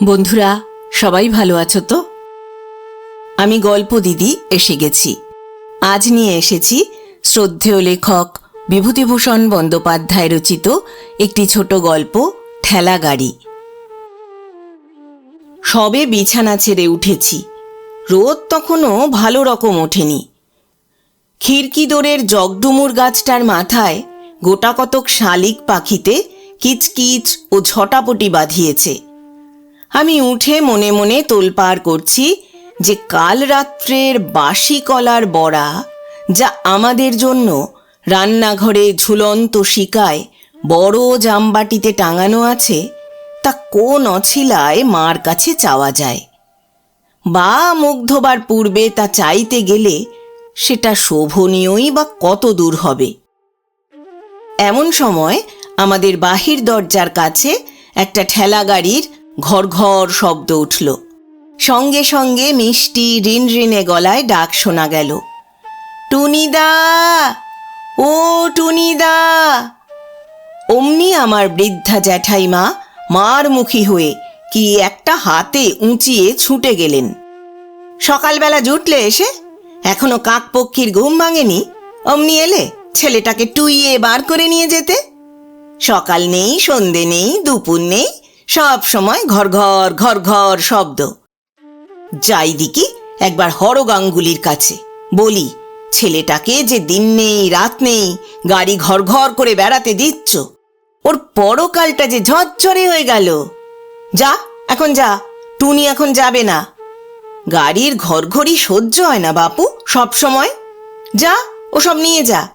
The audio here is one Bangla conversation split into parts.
বন্ধুরা, সবাই ভালো আছো তো? আমি গল্প দিদি এসে গেছি। আজ নিয়ে এসেছি শ্রদ্ধেয় লেখক বিভূতিভূষণ বন্দ্যোপাধ্যায় রচিত একটি ছোট গল্প, ঠেলা গাড়ি। সবে বিছানা ছেড়ে উঠেছি। রোদ তখনও ভালো রকম ওঠেনি। খিড়কি দোরের জগডুমুর গাছটার মাথায় গোটা কতক শালিক পাখিতে কিচকিচ ও ঝটাপটি বাঁধিয়েছে। আমি উঠে মনে মনে তোলপাড় করছি যে কাল রাত্রের বাসি কলার বড়া যা আমাদের জন্য রান্নাঘরে ঝুলন্ত শিকায় বড় জামবাটিতে টাঙানো আছে, তা কোন অছিলায় মার কাছে চাওয়া যায়? বা মুখ ধোবার পূর্বে তা চাইতে গেলে সেটা শোভনীয়ই বা কত দূর হবে? এমন সময় আমাদের বাহির দরজার কাছে একটা ঠেলা গাড়ির ঘর ঘর শব্দ উঠল। সঙ্গে সঙ্গে মিষ্টি রিন রিনে গলায় ডাক শোনা গেল। টুনিদা! ও টুনিদা! অমনি আমার বৃদ্ধা জ্যাঠাইমা মার মুখী হয়ে কি একটা হাতে উঁচিয়ে ছুটে গেলেন। সকালবেলা জুটলে এসে? এখনও কাকপক্ষীর ঘুম ভাঙেনি? অমনি এলে ছেলেটাকে টুইয়ে বার করে নিয়ে যেতে? সকাল নেই, সন্ধে নেই, দুপুর নেই সব সময় ঘর ঘর ঘর ঘর শব্দ। যাই দিকি, একবার হর গাঙ্গুলির কাছে। বলি, ছেলেটাকে যে দিন নেই, রাত নেই, গাড়ি ঘর ঘর করে বেড়াতে দিচ্ছ। ওর পরকালটা যে ঝরঝরে হয়ে গেল। যা, এখন যা, টুনি এখন যাবে না। গাড়ির ঘরঘরি সহ্য হয় না বাপু, সব সময়। যা, ওসব নিয়ে যা।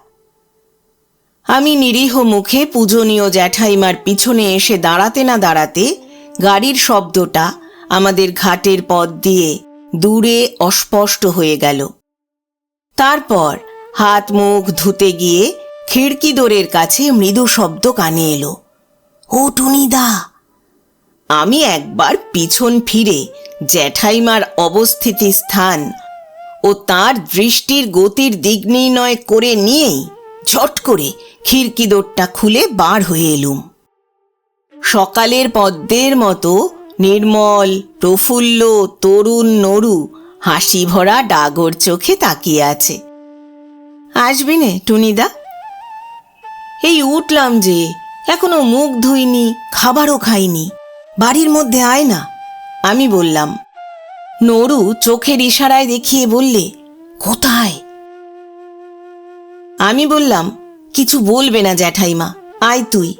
আমি নিরীহ মুখে পূজনীয় জ্যাঠাইমার পিছনে এসে দাঁড়াতে না দাঁড়াতে গাড়ির শব্দটা আমাদের ঘাটের পথ দিয়ে দূরে অস্পষ্ট হয়ে গেল। তারপর হাত মুখ ধুতে গিয়ে খিড়কি দোরের কাছে মৃদু শব্দ কানে এলো, ও টুনিদা! আমি একবার পিছন ফিরে জ্যাঠাইমার অবস্থিতি স্থান ও তার দৃষ্টির গতির দিক নির্ণয় করে নিয়েই ঝট করে খিড়কি দোরটা খুলে বার হয়ে এলুম। সকালের পদ্মের মতো নির্মল, প্রফুল্ল, তরুণ নরু হাসি ভরা ডাগর চোখে তাকিয়ে আছে। আসবি নে, টুনিদা। এই উঠলাম যে, এখনও মুখ ধুইনি, খাবারও খাইনি, বাড়ির মধ্যে আয় না, আমি বললাম। নরু চোখের ইশারায় দেখিয়ে বললে, কোথায়? আমি বললাম কিছু বলবে না জ্যাঠাইমা আয় তুই।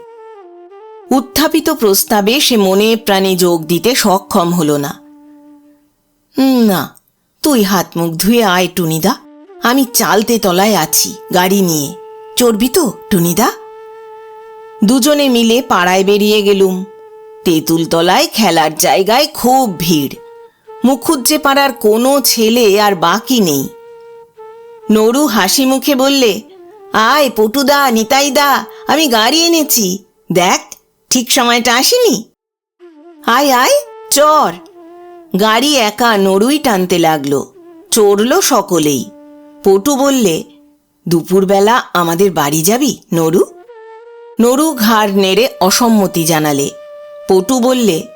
উত্থাপিত প্রস্তাবে সে মনে প্রাণে যোগ দিতে সক্ষম হলো না। "হুম, না তুই হাত মুখ ধুয়ে আয় টুনিদা আমি চালতে তলায় আছি গাড়ি নিয়ে। চড়বি তো টুনিদা? দুজনে মিলে পাড়ায় বেরিয়ে গেলুম। তেঁতুল তলায় খেলার জায়গায় খুব ভিড়। মুখুজ্জে পাড়ার কোনো ছেলে আর বাকি নেই। নরু হাসি মুখে বললে আয় পটুদা নিতাইদা আমি গাড়ি এনেছি। দেখ, ঠিক সময়টা আসেনি। আয় আয়, চর। গাড়ি একা নরুই টানতে লাগল। চড়ল সকলেই। পটু বললে, দুপুরবেলা আমাদের বাড়ি যাবি নরু নরু ঘাড় নেড়ে অসম্মতি জানালে। পটু বললে,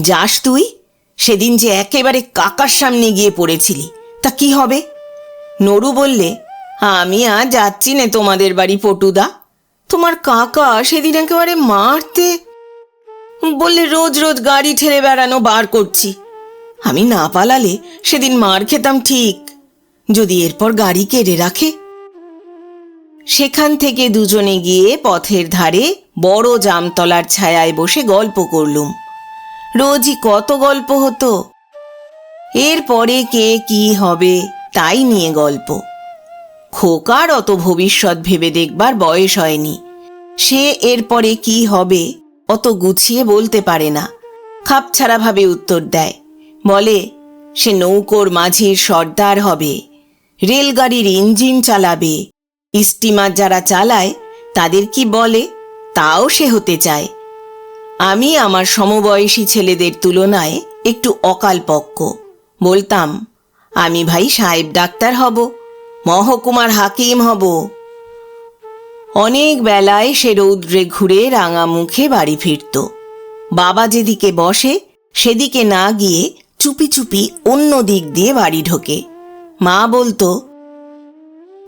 যাস তুই, সেদিন যে একেবারে কাকার সামনে গিয়ে পড়েছিলি, তা কি হবে? নরু বললে আমি আর যাচ্ছি না তোমাদের বাড়ি, পটুদা। তোমার কাকা সেদিন একেবারে মারতে বললে রোজ রোজ গাড়ি ঠেলে বেড়ানো বার করছি। আমি না পালালে সেদিন মার খেতাম ঠিক। যদি এরপর গাড়ি কেড়ে রাখে, সেখান থেকে দুজনে গিয়ে পথের ধারে বড় জামতলার ছায়ায় বসে গল্প করলুম। রোজই কত গল্প হতো। এরপরে কে কি হবে তাই নিয়ে গল্প। খোকার অত ভবিষ্যৎ ভেবে দেখবার বয়স হয়নি। সে এরপরে কি হবে, অত গুছিয়ে বলতে পারে না। খাপছাড়াভাবে উত্তর দেয়, বলে, সে নৌকোর মাঝির সর্দার হবে। রেলগাড়ির ইঞ্জিন চালাবে। স্টিমার যারা চালায়, তাদের কি বলে? তাও সে হতে চায়। আমি আমার সমবয়সী ছেলেদের তুলনায় একটু অকালপক্ক। বলতাম, আমি ভাই সাহেব ডাক্তার হব। মহকুমার হাকিম হব। অনেক বেলায় সে রৌদ্রে ঘুরে রাঙা মুখে বাড়ি ফিরত। বাবা যেদিকে বসে, সেদিকে না গিয়ে চুপি চুপি অন্য দিক দিয়ে বাড়ি ঢোকে। মা বলতো,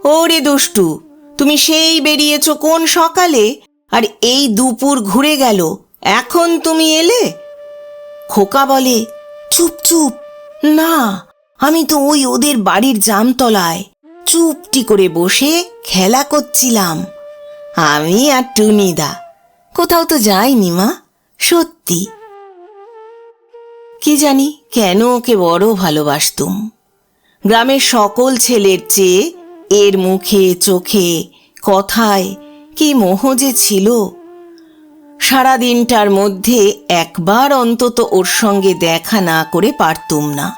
ওরে দুষ্টু, তুমি সেই বেরিয়েছ কোন সকালে? আর এই দুপুর ঘুরে গেল, এখন তুমি এলে? খোকা বলে, চুপ চুপ, না, আমি তো ওই ওদের বাড়ির জামতলায়। চুপটি করে বসে খেলা করছিলাম। আমি আর টুনিদা। কোথাও তো যাইনি মা, সত্যি। কি জানি কেন ওকে বড় ভালোবাসতুম। গ্রামের সকল ছেলের চেয়ে এর মুখে চোখে কথায় কি মোহ যে ছিল। সারা দিনটার মধ্যে একবার অন্তত ওর সঙ্গে দেখা না করে পারতুম না।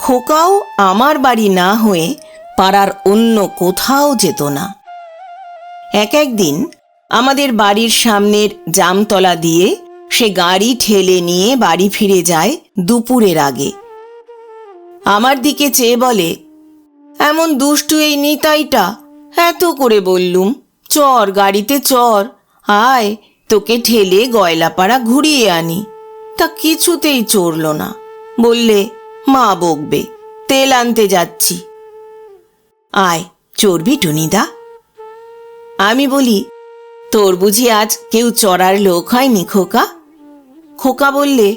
খোকাও আমার বাড়ি না হয়ে পাড়ার অন্য কোথাও যেত না। এক একদিন আমাদের বাড়ির সামনের জামতলা দিয়ে সে গাড়ি ঠেলে নিয়ে বাড়ি ফিরে যায় দুপুরের আগে। আমার দিকে চেয়ে বলে, এমন দুষ্টু এই নিতাইটা, এত করে বললুম, চর গাড়িতে চর, আয়, তোকে ঠেলে গয়লাপাড়া ঘুরিয়ে আনি। তা কিছুতেই চড়ল না। বললে, মা বকবে, তেল আনতে যাচ্ছি। আয়, চড়বি টুনিদা। আমি বলি, তোর বুঝি আজ কেউ চড়ার লোক হয়নি খোকা? খোকা বললে,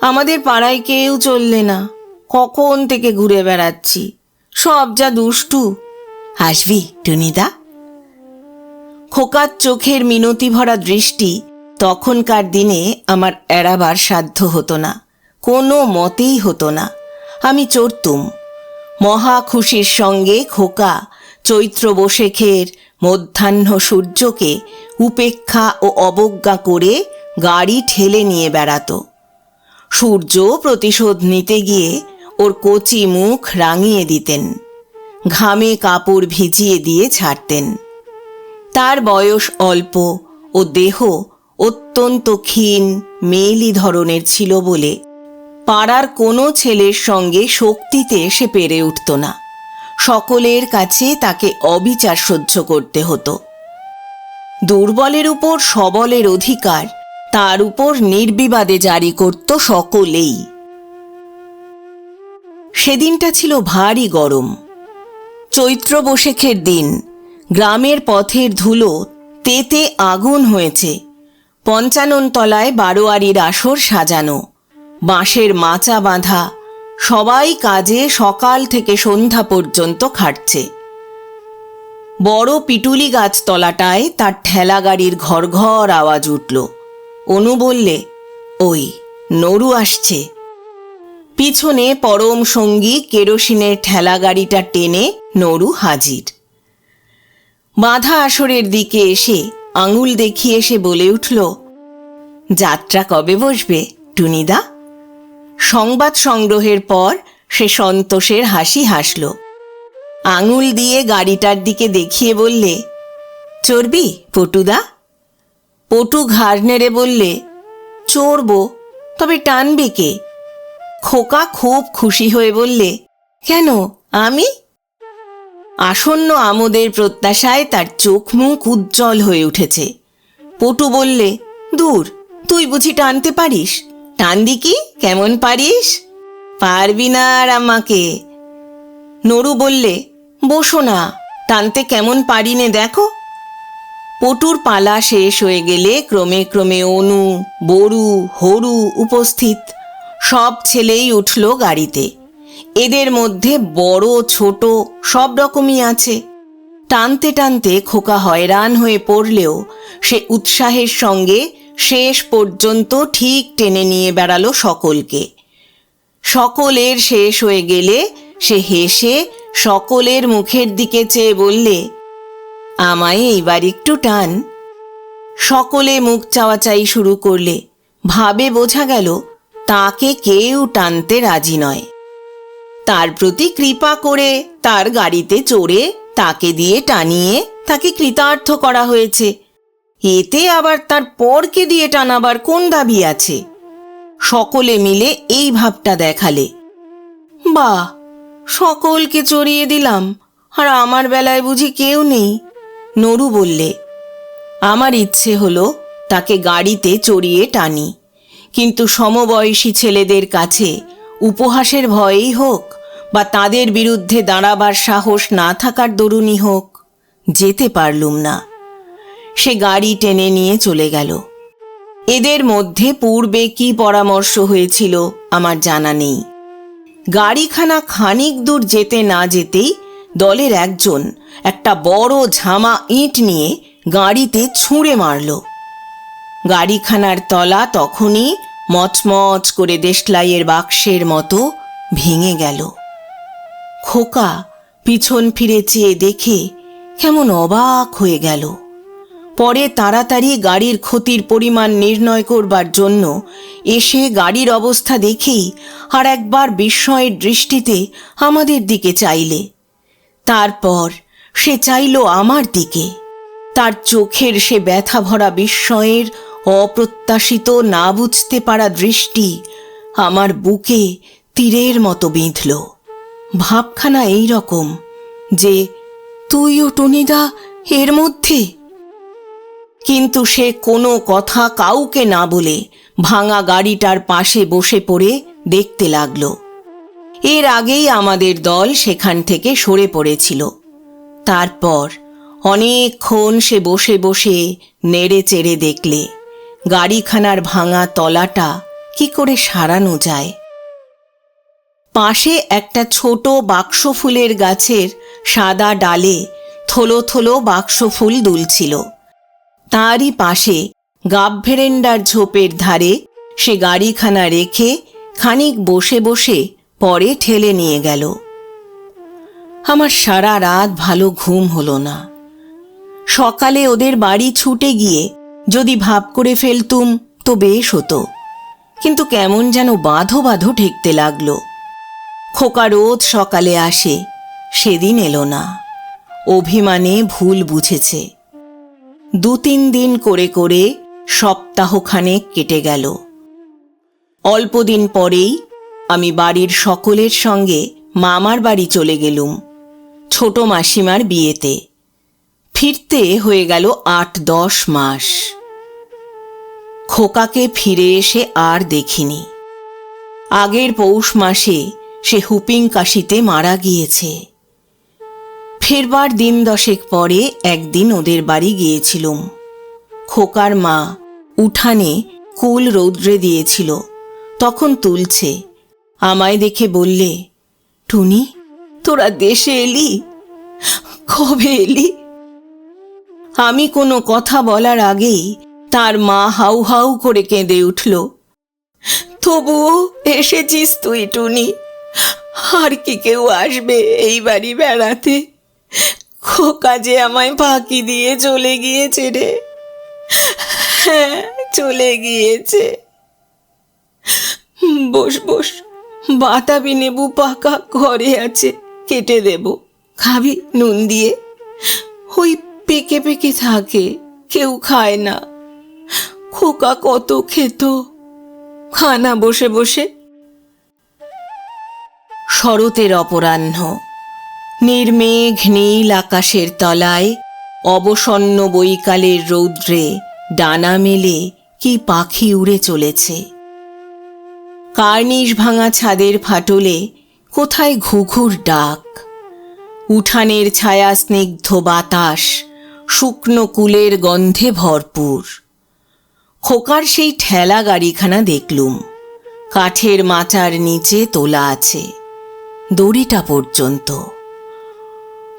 আমাদের পাড়ায় কেউ চললে না, কখন থেকে ঘুরে বেড়াচ্ছি, সব যা দুষ্টু। হাসবি টুনিদা। খোকার চোখের মিনতি ভরা দৃষ্টি তখনকার দিনে আমার এড়াবার সাধ্য হতো না, কোনো মতেই হতো না। আমি চড়তুম। মহা খুশির সঙ্গে খোকা, চৈত্র বসেখের মধ্যাহ্ন সূর্যকে উপেক্ষা ও অবজ্ঞা করে গাড়ি ঠেলে নিয়ে বেড়াতো। সূর্য প্রতিশোধ নিতে গিয়ে ওর কচি মুখ রাঙিয়ে দিতেন, ঘামে কাপড় ভিজিয়ে দিয়ে ছাড়তেন। তার বয়স অল্প ও দেহ অত্যন্ত ক্ষীণ মেয়েলি ধরনের ছিল বলে পাড়ার কোনো ছেলের সঙ্গে শক্তিতে সে পেরে উঠত না। সকলের কাছে তাকে অবিচার সহ্য করতে হতো। দুর্বলের উপর সবলের অধিকার, তার উপর নির্বিবাদে জারি করত সকলেই। সেদিনটা ছিল ভারী গরম। চৈত্র বৈশাখের দিন, গ্রামের পথের ধুলো তেতে আগুন হয়েছে। পঞ্চানন তলায় বারোয়ারির আসর সাজানো। বাঁশের মাচা বাঁধা। সবাই কাজে সকাল থেকে সন্ধ্যা পর্যন্ত খাটছে। বড় পিটুলি গাছ তলাটায় তার ঠেলা গাড়ির ঘর ঘর আওয়াজ উঠল। অনু বললে, ওই, নরু আসছে। পিছনে পরম সঙ্গী কেরোসিনের ঠেলা গাড়িটা টেনে নরু হাজির। বাঁধা আসরের দিকে এসে আঙুল দেখিয়ে এসে বলে উঠল, যাত্রা কবে বসবে, টুনিদা? সংবাদ সংগ্রহের পর সে সন্তোষের হাসি হাসল। আঙুল দিয়ে গাড়িটার দিকে দেখিয়ে বললে চড়বি পটুদা? পটু ঘাড় নেড়ে বললে, চড়ব, তবে টানবে কে? খোকা খুব খুশি হয়ে বললে, কেন, আমি? আসন্ন আমোদের প্রত্যাশায় তার চোখ মুখ উজ্জ্বল হয়ে উঠেছে। পটু বললে, দূর, তুই বুঝি টানতে পারিস? টান দিকি কেমন পারিস? পারবি না আর আমাকে। নরু বললে, বসো না, টানতে কেমন পারি নে দেখো। পটুর পালা শেষ হয়ে গেলে ক্রমে ক্রমে অনু, বড়ু, হরু উপস্থিত। সব ছেলেই উঠল গাড়িতে। এদের মধ্যে বড়, ছোট সব রকমই আছে। টানতে টানতে খোকা হয়রান হয়ে পড়লেও সে উৎসাহের সঙ্গে শেষ পর্যন্ত ঠিক টেনে নিয়ে বেড়ালো সকলকে। সকলের শেষ হয়ে গেলে সে হেসে সকলের মুখের দিকে চেয়ে বললে, আমায় এইবার একটু টান। সকলে মুখ চাওয়াচাই শুরু করলে। ভাবে বোঝা গেল, তাকে কেউ টানতে রাজি নয়। তার প্রতি কৃপা করে তার গাড়িতে চড়ে তাকে দিয়ে টানিয়ে তাকে কৃতার্থ করা হয়েছে। এতে আবার তার পরকে দিয়ে টানাবার কোন দাবি আছে? সকলে মিলে এই ভাবটা দেখালে। বা সকলকে চড়িয়ে দিলাম, আর আমার বেলায় বুঝি কেউ নেই, নরু বললে। আমার ইচ্ছে হলো তাকে গাড়িতে চড়িয়ে টানি, কিন্তু সমবয়সী ছেলেদের কাছে উপহাসের ভয়েই হোক বা তাদের বিরুদ্ধে দাঁড়াবার সাহস না থাকার দরুনই হোক, যেতে পারলুম না। সে গাড়ি টেনে নিয়ে চলে গেল। এদের মধ্যে পূর্বে কি পরামর্শ হয়েছিল আমার জানা নেই। গাড়িখানা খানিক দূর যেতে না যেতেই দলের একজন একটা বড় ঝামা ইঁট নিয়ে গাড়িতে ছুঁড়ে মারল। গাড়িখানার তলা তখনই মচমচ করে দেশলাইয়ের বাক্সের মতো ভেঙে গেল। খোকা পিছন ফিরে চেয়ে দেখে কেমন অবাক হয়ে গেল। পরে তাড়াতাড়ি গাড়ির ক্ষতির পরিমাণ নির্ণয় করবার জন্য এসে গাড়ির অবস্থা দেখেই আর একবার বিস্ময়ের দৃষ্টিতে আমাদের দিকে চাইলে। তারপর সে চাইল আমার দিকে। তার চোখের সে ব্যথা ভরা বিস্ময়ের অপ্রত্যাশিত না বুঝতে পারা দৃষ্টি আমার বুকে তীরের মতো বিঁধল। ভাবখানা এই রকম যে তুই ও টনিদা, এর মধ্যে? কিন্তু সে কোনো কথা কাউকে না বলে ভাঙা গাড়িটার পাশে বসে পড়ে দেখতে লাগল। এর আগেই আমাদের দল সেখান থেকে সরে পড়েছিল। তারপর অনেকক্ষণ সে বসে বসে নেড়ে চেড়ে দেখলে গাড়িখানার ভাঙা তলাটা কি করে সারানো যায়। পাশে একটা ছোট বাক্স ফুলের গাছের সাদা ডালে থলো থলো বাক্স ফুল দুলছিল। তারই পাশে গাবভেরেন্ডার ঝোপের ধারে সে গাড়িখানা রেখে খানিক বসে বসে পরে ঠেলে নিয়ে গেল। আমার সারা রাত ভালো ঘুম হলো না। সকালে ওদের বাড়ি ছুটে গিয়ে যদি ভাব করে ফেলতুম তো বেশ হতো, কিন্তু কেমন যেন বাঁধো বাঁধো ঠেকতে লাগল। খোকা রোজ সকালে আসে, সেদিন এলো না। অভিমানে ভুল বুঝেছে। দু তিন দিন করে করে সপ্তাহখানেক কেটে গেল। অল্প দিন পরেই আমি বাড়ির সকলের সঙ্গে মামার বাড়ি চলে গেলুম, ছোট মাসিমার বিয়েতে। ফিরতে হয়ে গেল আট দশ মাস। খোকাকে ফিরে এসে আর দেখিনি। আগের পৌষ মাসে সে হুপিং কাশিতে মারা গিয়েছে। ফেরবার দিন দশেক পরে একদিন ওদের বাড়ি গিয়েছিলুম। খোকার মা উঠানে কুল রৌদ্রে দিয়েছিল, তখন তুলছে, আমায় দেখে বললে, টুনি, তোরা দেশে এলি? কবে এলি? আমি কোনো কথা বলার আগেই তার মা হাউ হাউ করে কেঁদে উঠল, তবুও এসেছিস তুই, টুনি। আর কি কেউ আসবে এই বাড়ি বেড়াতে? খোকা যে আমায় ফাঁকি দিয়ে চলে গিয়েছে রে। হ্যাঁ চলে গিয়েছে। বস বস, বাতাবি নেবু পাকা ঘরে আছে, কেটে দেব। খাবি নুন দিয়ে। ওই পেকে পেকে থাকে, কেউ খায় না। খোকা কত খেত। খানা বসে বসে। শরতের অপরাহ্ন। নির্মেঘ নীল আকাশের তলায়, অবসন্ন বৈকালের রৌদ্রে ডানা মেলে কি পাখি উড়ে চলেছে। কার্নিশ ভাঙা ছাদের ফাটলে কোথায় ঘুঘুর ডাক। উঠানের ছায়া স্নিগ্ধ বাতাস, শুকনো কুলের গন্ধে ভরপুর। খোকার সেই ঠেলা গাড়িখানা দেখলুম, কাঠের মাচার নিচে তোলা আছে দড়িটা পর্যন্ত।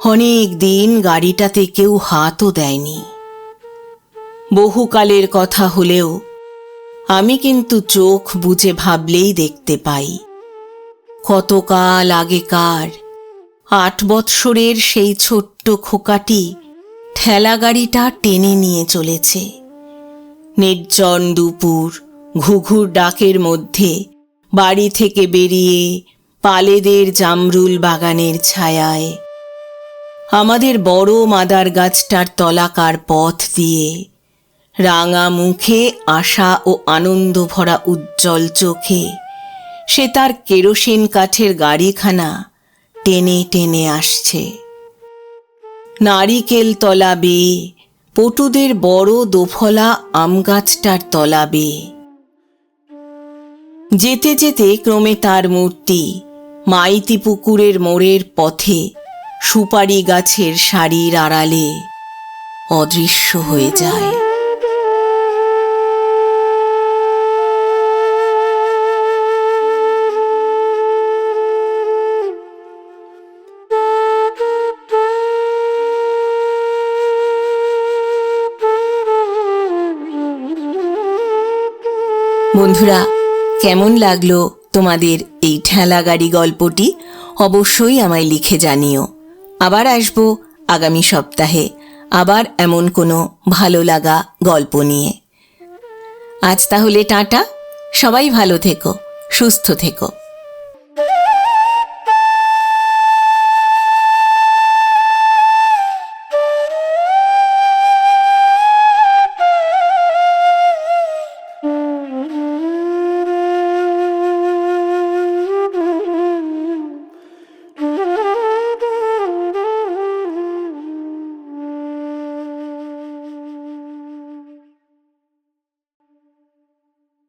অনেক দিন গাড়িটাতে কেউ হাতও দেয়নি। বহুকালের কথা হলেও আমি কিন্তু চোখ বুঝে ভাবলেই দেখতে পাই। কতকাল আগেকার আট বৎসরের সেই ছোট্ট খোকাটি ঠেলা গাড়িটা টেনে নিয়ে চলেছে। নির্জন দুপুর ঘুঘুর ডাকের মধ্যে বাড়ি থেকে বেরিয়ে পালেদের জামরুল বাগানের ছায়ায় আমাদের বড় মাদার গাছটার তলাকার পথ দিয়ে রাঙা মুখে আশা ও আনন্দ ভরা উজ্জ্বল চোখে সে তার কেরোসিন কাঠের গাড়িখানা টেনে টেনে আসছে। নারিকেল তলা বেয়ে পটুদের বড় দোফলা আম গাছটার তলা বেয়ে যেতে যেতে ক্রমে তার মূর্তি মাইতি পুকুরের মোড়ের পথে সুপারি গাছের সারির আড়ালে অদৃশ্য হয়ে যায়। বন্ধুরা, কেমন লাগল তোমাদের এই ঠেলা গাড়ি গল্পটি? অবশ্যই আমায় লিখে জানিও। আবার আসব আগামী সপ্তাহে। আবার এমন কোনো ভালো লাগা গল্প নিয়ে। আজ তাহলে টাটা। সবাই ভালো থেকো, সুস্থ থেকো।